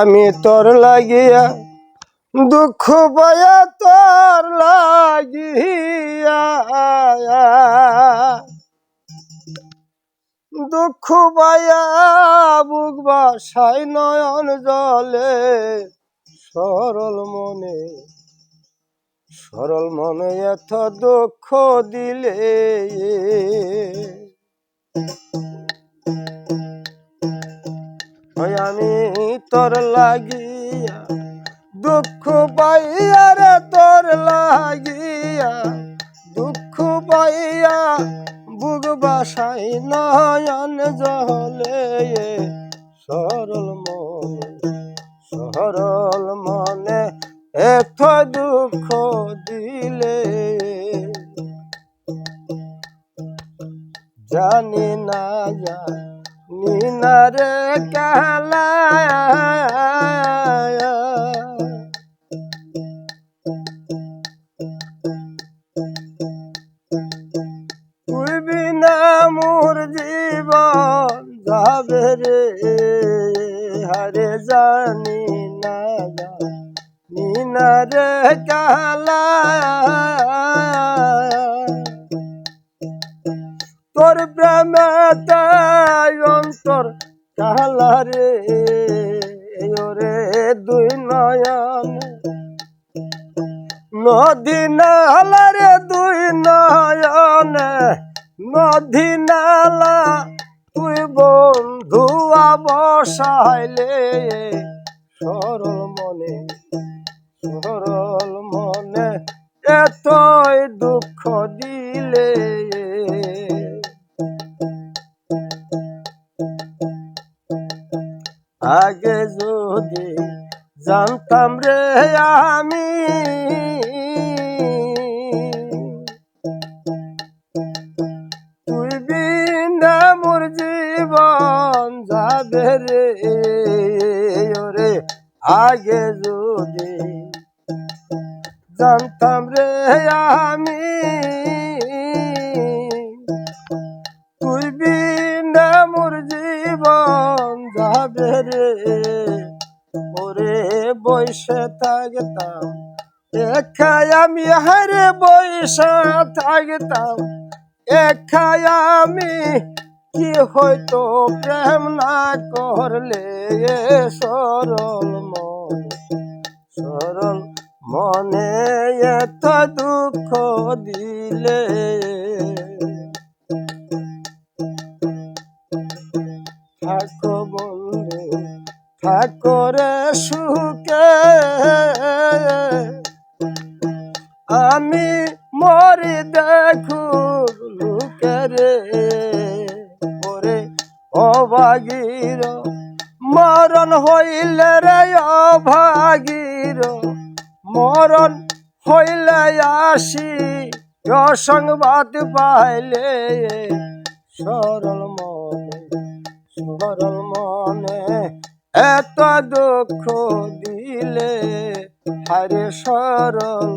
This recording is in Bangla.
আমি তোর লাগিয়া, দুঃখ পায়া তোর লাগিয়া। দুঃখ পায়া বুক বাসায় নয়ন জলে, সরল মনে সরল মনে এত দুঃখ দিলে। ওই আমি তোর লাগিয়া দুঃখ পাইয়া রে তোর লাগিয়া দুঃখ পাইয়া বুক বাসাই নয়ন জলে সরল মনে সরল মনে এত দুঃখ দিলে। জানি না জানি না রে কালা তুই বিনা মোর জীবন, যাবে রে, হারে জানি না জানি না কালা কালা রে ওরে দুই নয়ন। নদী নালা রে দুই নয়ন, নদী নালা, তুই বন্ধু বসাইলে সরল মনে, সরল আগে যদি জানতাম রে আমি। তুই বিনা মোর জীবন যাবে রে, ওরে আগে যদি জানতাম রে আমি। যাবে রে, ওরে বসে থাকতাম। একাই আমি হারে বসে থাকতাম। একাই আমি কি হয়তো প্রেম না করলে সরল মন। সরল মনে এত দুঃখ দিলে। থাকো বন্ধু থাকো রে সুখে আমি মরি দেখু লুকে রে। ওরে অভাগীর, মরণ হইলে রে অভাগীর, মরণ হইলে আসি অসংবাদ পাইলে। সরল মনে সরল মনে। এত দুঃখ দিলে হারে সরল